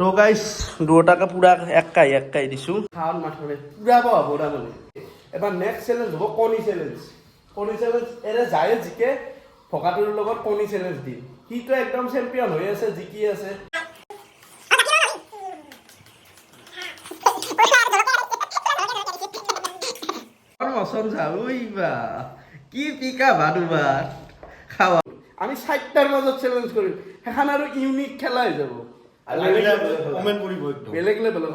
তো গাইছ দুটাকে পুৰা একাই একাই দিছোঁ। খাওয়ান মাথৰে পুৰা পাব পুৰা মানে। এবাৰ নেক্সট চেলেঞ্জ হ'ব কণী চেলেঞ্জ কণী চেলেঞ্জ এৰে যায় জিকে ভকাটোৰ লগত কণী চেলেঞ্জ দিম। সিটো একদম চেম্পিয়ন হৈ আছে, জিকি আছে। কি পিকা ভাদুবাৰ খাৱা। আমি চাৰিটাৰ মাজত চেলেঞ্জ কৰিম। সেইখন আৰু ইউনিক খেলা হৈ যাব। কমেণ্ট কৰিব বেলেগ লেভেলৰ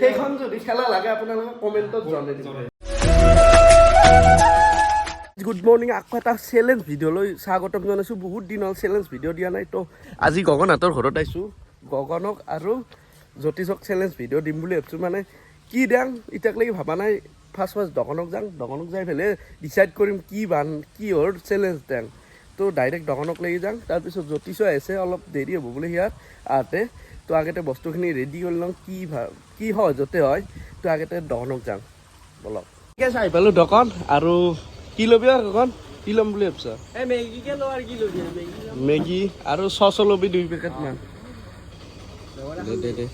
সেইখন যদি খেলা লাগে আপোনালোকে কমেণ্টত জনাই দিব গুড মৰ্ণিং আকৌ এটা চেলেঞ্জ ভিডিঅ'লৈ স্বাগতম জনাইছোঁ। বহুত দিন হ'ল চেলেঞ্জ ভিডিঅ' দিয়া নাই তো আজি গগনহঁতৰ ঘৰত আহিছোঁ। গগনক আৰু জ্যোতিষক চেলেঞ্জ ভিডিঅ' দিম বুলি ভাবিছোঁ। মানে কি দিয়াং এতিয়ালৈকে ভবা নাই। ফাৰ্ষ্ট ফাৰ্ষ্ট দোকানক যাওঁ দোকানক যাই পেলাই ডিচাইড কৰিম কি বান কিহৰ চেলেঞ্জ দিয়াং। তো ডাইৰেক্ট দোকানক লাগি যাওঁ তাৰপিছত জ্যোতিষো আহিছে অলপ দেৰি হ'ব বোলে সিয়াৰ আহোঁতে তো আগতে বস্তুখিনি ৰেডি কৰি লওঁ কি ভা কি সহজতে হয় তো আগতে দোকানক যাওঁ বলক। ঠিক আছে আহি পালোঁ দোকান আৰু কি ল'বি আৰু দোকান? কি ল'ম বুলি ভাবিছ? মেগি আৰু চচো ল'বি দুই পেকেট মান। দে দে দে।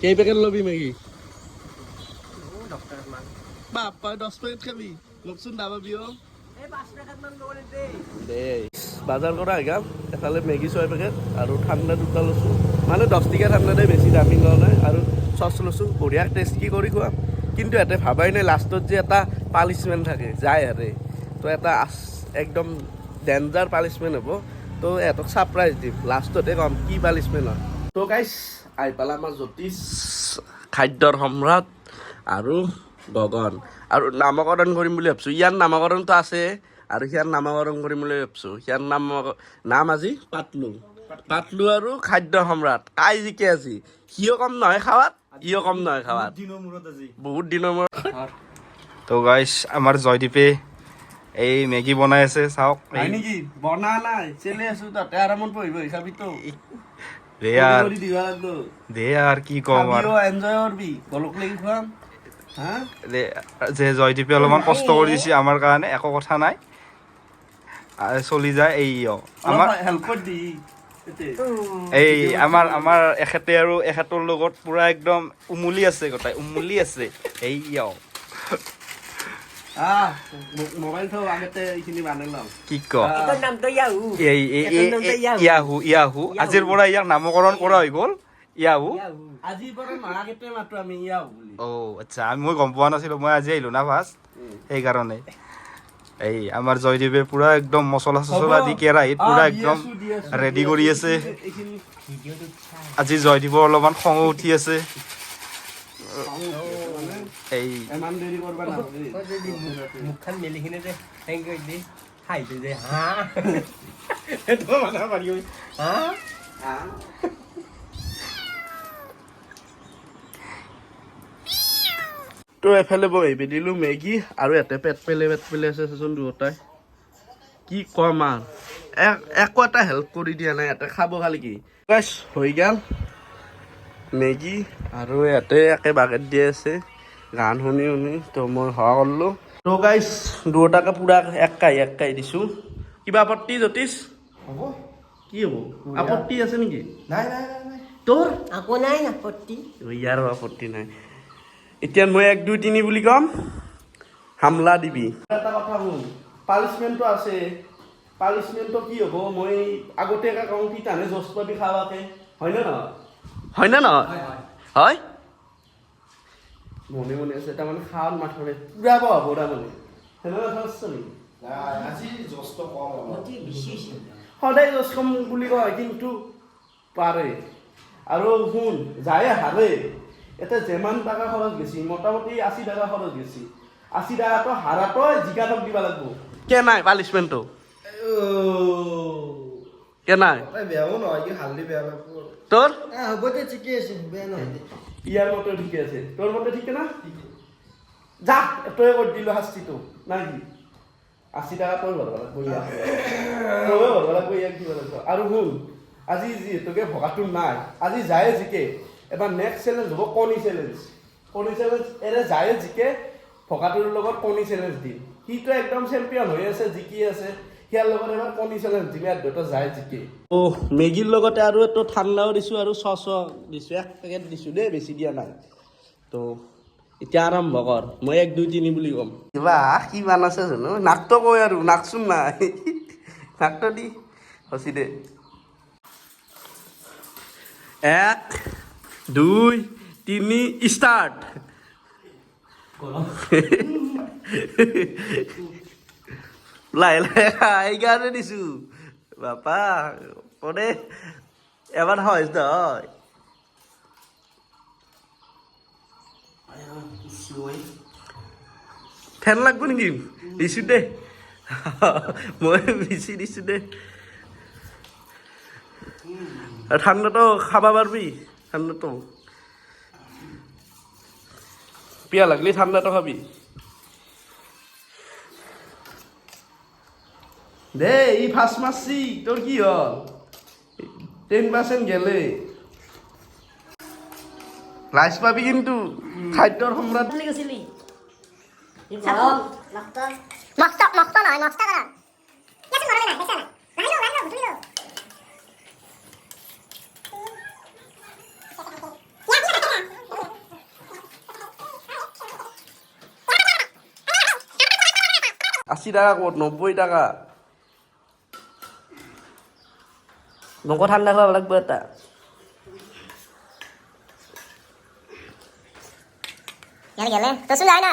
কেই পেকেট ল'বি মেগী? মান বাপ্পা দহ পেকেট খাবি। লকচোন দাবাবি অ' দে। কৰা আগাম এফালে মেগী ছয় পেকেট আৰু ঠাণ্ডা দুটা লৈছোঁ। মানে দহ টকীয়া ঠাণ্ডা দে বেছি দামী লোৱা নাই আৰু চচ লৈছোঁ। বঢ়িয়া টেষ্টি কৰি খুৱাম। কিন্তু ইয়াতে ভাবাই নাই লাষ্টত যে এটা পানিছমেণ্ট থাকে, যায় আৰে তো এটা একদম ডেঞ্জাৰ পানিছমেণ্ট হ'ব। তো ইহঁতক ছাৰপ্ৰাইজ দিম। লাষ্টতে ক'ম, কি পানিছমেণ্ট হয়। তো গাইছ আহি পালে আমাৰ জ্যোতিষ, খাদ্যৰ সম্ৰাট আৰু গগন। আৰু নামকৰণ কৰিম বুলি ভাবিছোঁ। ইয়াৰ নামকৰণটো আছে আৰু সিয়াৰ নামকৰণ কৰিম বুলি ভাবিছোঁ। সিয়াৰ নাম নাম আজি পাতলু। পাতলু আৰু খাদ্য সম্ৰাট। কাই জিকে আজি? সিও কম নহয় খাৱাত? ইও কম নহয় খাৱাত। আজি বহুত দিনৰ মূৰত তো গাইছ আমাৰ জয়দীপে এই মেগী বনাই আছে চাওক। হয় নেকি? বনা নাই। চেলে আছোঁ তাতে আৰামত পঢ়িব হিচাপিতো দে আর দে আর কি কম আর খাবিও এনজয় কৰবি। গলক লাগি খুৱাম। যে জয়দীপে অলপমান কষ্ট কৰি দিছে আমাৰ কাৰণে একো কথা নাই। চলি যায় এই এই আমাৰ আমাৰ এখেতে আৰু এখেতৰ লগত পুৰা একদম উমলি আছে গোটাই উমলি আছে এই আজিৰ পৰা ইয়াক নামকৰণ কৰা হৈ গ'ল। ইয়াহু? ইয়াহু আজিৰ পৰা আগতে মাতো আমি ইয়াও বুলি। অ আচ্ছা আমি মই গম পোৱা নাছিলো মই আজি আহিলো না ফাৰ্ষ্ট সেইকাৰণে। এই আমাৰ জয়দীপে পুৰা একদম মছলা চছলা দি কেৰাহীত পুৰা একদম ৰেডি কৰি আছে। আজি জয়দীপৰ অলপমান খঙো উঠি আছে। মানে। এই দেৰি কৰিব নালাগে ও যদি মুখখান মেলি কিনে দে হেং করে দে হাইতে দে হা এটা মাথা মারি হা তো এফালে বহিবি দিলোঁ মেগী আৰু ইয়াতে পেট পেলে পেট পেলে আছে চাচোন দুয়োটাই। কি কম আৰু। এক একো এটা হেল্প কৰি দিয়া নাই ইয়াতে খাব খালি কি? গাইছ হৈ গ'ল। মেগী আৰু ইয়াতে একে বাকেট দি আছে। গান শুনি শুনি তো মই সহায় কৰিলোঁ। তো গাইছ দুয়োটাকে পূৰা একাই একাই দিছোঁ। কিবা আপত্তি জ্যোতিষ? হ'ব। কি হ'ব? আপত্তি আছে নেকি? নাই নাই নাই নাই। তোৰ? আকৌ নাই আপত্তি। ইয়াৰো আপত্তি নাই। এতিয়া মই এক দুই তিনি বুলি ক'ম। হামলা দিবি। এটা কথা শুন পানিছমেণ্টটো আছে। পানিছমেণ্টটো কি হ'ব? মই আগতীয়াকৈ কওঁ কি তানে জচ পাবি খাৱাকে হয়নে নহয়? হয়নে নহয়? হয় মনে মনে আছে। তাৰমানে খাৱাত মাথৰে। পুৰা পাব তাৰমানে সেনেকুৱা কথা আছে নেকি অতি বিশেষ সদায় জচ কম বুলি কয় কিন্তু পাৰে। আৰু শুন যায় হাৰে। এতিয়া যিমান টকা খৰচ গেছি মোটামুটি আশী টকা খৰচ গেছি আশী টকাটো হাৰাটো জিকাতক দিব লাগিব। কে নাই পানিছমেণ্টটো কে নাই? বেয়াও নহয় কি হালদি বেয়া লাগব। তোৰ? হ'ব দে ঠিকে আছে বেয়া নহয় ইয়াৰ মতে ঠিকে আছে। তোৰ মতে ঠিকে না? যা তই কৰি দিলোঁ শাস্তিটো নাই কি? আশী টকা তই ভৰব লাগিব ইয়াক তই ভৰব লাগিব ইয়াক দিব লাগিব। আৰু শুন আজি যিহেতুকে ভগাটো নাই আজি যায় জিকে। এবাৰ নেক্সট চেলেঞ্জ হ'ব কণী চেলেঞ্জ কণী চেলেঞ্জ এৰে যায় জিকে ভগাটোৰ লগত কণী চেলেঞ্জ দিম। সিটো একদম চেম্পিয়ন হৈ আছে জিকি আছে। সিয়াৰ লগত এবাৰ কণ্ডিশ্যনেল জিমে দুটা যায় জিকে। অ মেগীৰ লগতে আৰু এইটো ঠাণ্ডাও দিছোঁ আৰু চচ দিছোঁ এক পেকেট দিছোঁ দেই বেছি দিয়া নাই। তো এতিয়া আৰম্ভ কৰ মই এক দুই তিনি বুলি ক'ম। কিবা কিমান আছে জানো? নাকটো কয় আৰু নাকচোন নাই। নাকটো দি হচি দে। এক দুই, তিনি লাহে লাহে খা সেইকাৰণে দিছোঁ। বাপা কনে এবাৰ হয় নহয় ফেন লাগব নেকি? দিছোঁ দে। মই বেছি দিছোঁ দে। ঠাণ্ডাটো খাব পাৰবি ঠাণ্ডাটো পিয়া লাগলি ঠাণ্ডাটো খাবি। দে ই ফাৰ্ষ্ট মাৰছি তোৰ কি হ'ল? টেন পাৰ্চেণ্ট গেলে। লাইচ পাবি কিন্তু sini. মস্ত মস্ত নহয় মস্ত কৰা ইয়াতে মৰমে নাই বেচা নাই নাহিলো নাহিলো বুঝলি আশী টাকা ক'ত নব্বৈ টাকা Nunggu tanda kau belak beta. ইয়াতে গেলে তো শুন যায় না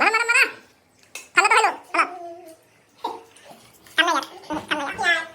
মারা মারা মারা ঠান্ডা তো হলো ঠান্ডা ঠান্ডা ঠান্ডা ঠান্ডা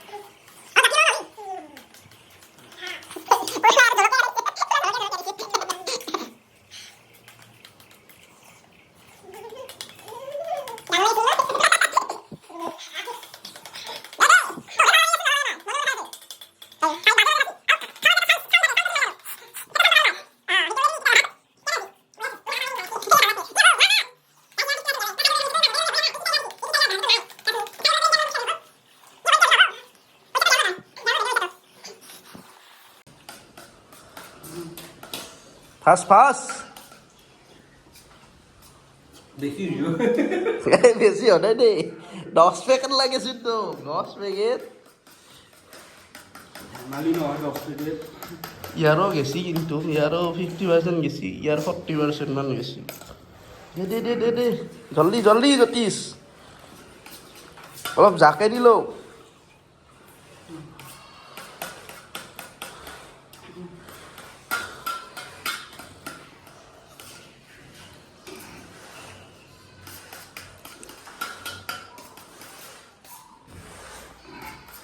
ফাৰ্ষ্ট ফাৰ্ষ্ট দেখি বেছি হোৱা নাই দেই দহ পেকেট লাগিছিল তো দহ পেকেট মালি নহয় দহ পেকেট ইয়াৰো গেছি কিন্তু ইয়াৰো ফিফটি পাৰ্চেণ্ট গেছি ইয়াৰ ফৰ্টি পাৰ্চেণ্ট মান গেছি দে দে দে দে দে জল্দি জল্দি জ্যোতিষ অলপ জাকে দিলো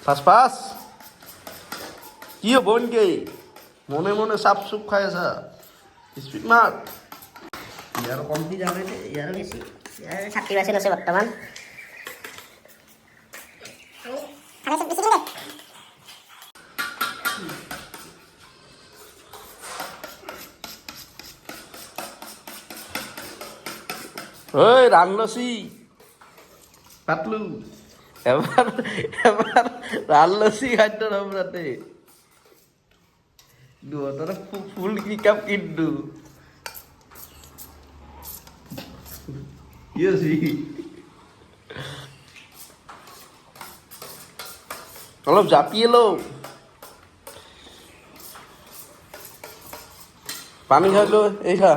ফাৰ্ষ্ট পাছ কি হ'ব নেকি মনে মনে চাপ চুপ খাই আছা speed Biar kompi jangan deh, biar besi. ছাত্রী বাসে আছে বর্তমান। বেশি ঐ ৰানলচি পাতলো। খাদ্য নম্বৰতে দুহঁতৰে ফুল কি আছে? অলপ জাপিয়ে লওঁ। পানী খাই লৈ এই খা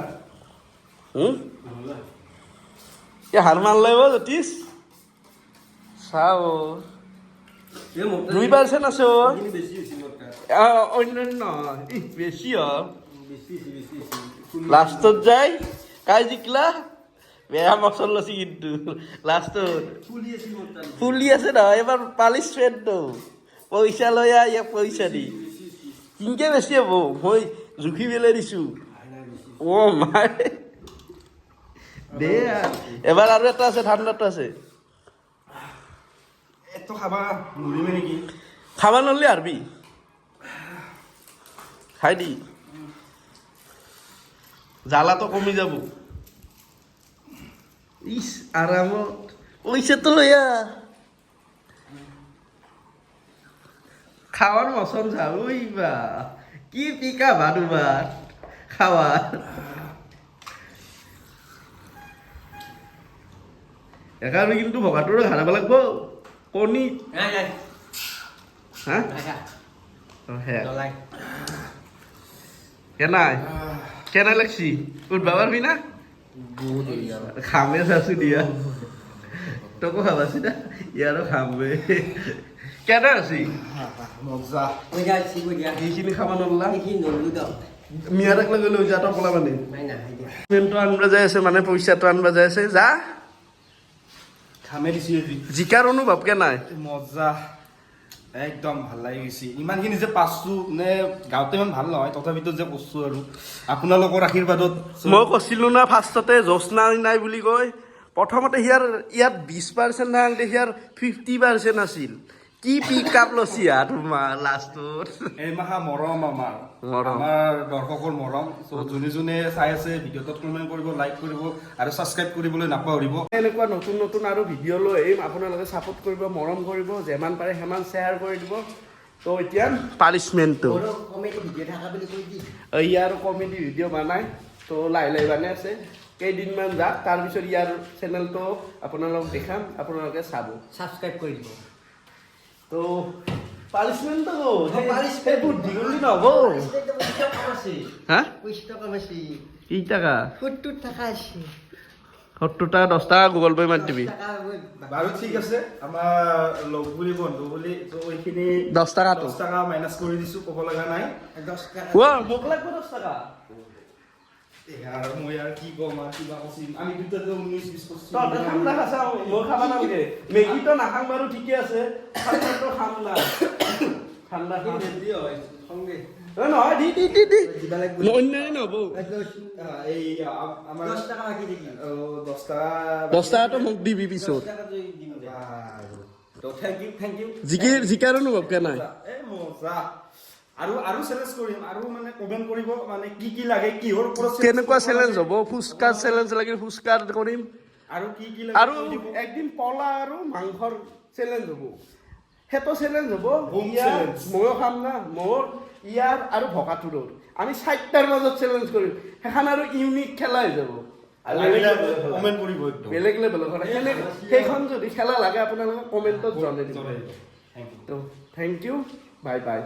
হুম? এ হাৰ মাৰলে অ' চাও দুই পাৰ্চেণ্ট আছে আ- অন্যান্য হৈছে লাষ্টত যাই। কাই জিকলা বেয়া মচল লৈছি কিন্তু। লাষ্টত ফুলি আছে নহয় এবাৰ পালিচ ফ্ৰেণ্ডটো পইচা লৈ আহ ইয়াক পইচা দি। কিনকে বেছি হ'ব? মই জুখি পেলাই দিছোঁ। অ' মাই। দে। এবাৰ আৰু এটা আছে ঠাণ্ডাটো আছে। খাবা নৰিমে নেকি? খাবা নলি আৰবি। খাই দি। জ্বালাটো কমি যাব। ইস আৰামত। পইচাটো লৈ আহ খাৱাৰ মচন চা ঐ বা। কি পিকা ভানুবাৰ খাৱাৰ একাৰণে কিন্তু ভগাটোৰে হাৰাব লাগব। কণী নাই নাই হা নাই খা অ, সেয়া নলাই কেনাই কেনা লাগছি উঠবা পারবি না খামে চাচু দিয়া তোকো খাবাছি না ইয়ারও খামবে কেনা আছি এইখিনি খাব নল্লা এইখিনি নললো দিয়ক মিয়া রাখলে গেলে যা টপলা মানে পেমেণ্টটো আনবা যাই আছে মানে পইচাটো আনবা যাই আছে যা জিকাৰ অনুভৱ কেনাই মজা। একদম ভালো লাগি গৈছে। ইমানখিনি যে পাইছো নে গাঁৱতে ইমান ভালো নহয় তথাপিতো যে কৈছো আৰু। আপোনালোকৰ আশীৰ্বাদত মই কৈছিলো না ফাৰ্ষ্টতে জোৎস্না নাই বুলি কয়। প্ৰথমতে সিয়াৰ ইয়াত বিছ পাৰ্চেণ্ট নাই সিয়াৰ ফিফটি পাৰ্চেণ্ট আছিল। কি পিক আপ লৈছি হা তোমাৰ লাষ্টত এই মাহা মৰম আমাৰ। আমাৰ দৰ্শকৰ মৰম যোনে যোনে চাই আছে ভিডিঅ'টোত কমেণ্ট কৰিব লাইক কৰিব আৰু ছাবস্ক্ৰাইব কৰিবলৈ নাপাহৰিব এনেকুৱা নতুন নতুন আৰু ভিডিঅ' লৈ আহিম। আপোনালোকে ছাপোৰ্ট কৰিব মৰম কৰিব যিমান পাৰে সিমান শ্বেয়াৰ কৰি দিব। তো এতিয়া পানিছমেণ্টটো মোৰো কমেডি ভিডিঅ' থকা বুলি কৈ দি ইয়াৰ কমেডি ভিডিঅ' বনাই। তো লাহে লাহে বনাই আছে। কেইদিনমান যাক। তাৰপিছত ইয়াৰ চেনেলটো আপোনালোকক দেখাম। আপোনালোকে চাব। ছাবস্ক্ৰাইব কৰি দিব। তো পানিছমেণ্টটো punishment। সেইবোৰ দীঘলী নহ'ব পইচা কম আছে হা পইচা কম আছে কি টাকা? সত্তৰ টকা আছে সত্তৰ টাকা দহ টাকা গুগল পে' মাৰি দিবি। বাৰু ঠিক আছে আমাৰ লগ বুলি বন্ধু বুলি চ' এইখিনি দহ টাকাটো। দহ টকা মাইনাছ কৰি দিছোঁ ক'ব লগা নাই। দহ টকা। মোক লাগব দহ টকা। এই মই আৰু কি ক'ম আৰু কিবা কৈছিম আমি দুটাতো ঊনৈছ ঠাণ্ডা খাইছা মই খাব নালাগে। মেগীটো নাখাম বাৰু ঠিকে আছে। নহয় দি দি দি দি। অন্যায় নহ'ব এই আমাৰ দহ টকাটো মোক দিবি পিছত। জিকিৰ অনুভৱ কে নাই? আৰু আৰু চেলেঞ্জ কৰিম আৰু মানে কমেণ্ট কৰিব মানে কি কি লাগে কিহৰ ওপৰত কেনেকুৱা চেলেঞ্জ হ'ব? ফুচকাৰ চেলেঞ্জ লাগিলে ফুচকাৰ কৰিম। আৰু কি কি লাগে আৰু একদিন পলা আৰু মাংসৰ চেলেঞ্জ হ'ব। সেইটো চেলেঞ্জ হ'ব। ইয়াৰ ময়ো খাম না মোৰ ইয়াৰ আৰু ভকাটোৰৰ আমি চাৰিটাৰ মাজত চেলেঞ্জ কৰিম। সেইখন আৰু ইউনিক খেলা হৈ যাব। বেলেগ লেভেলৰ খেলা। সেইখন যদি খেলা লাগে আপোনালোকে কমেণ্টত জনাই দিব থেংক ইউ বাই বাই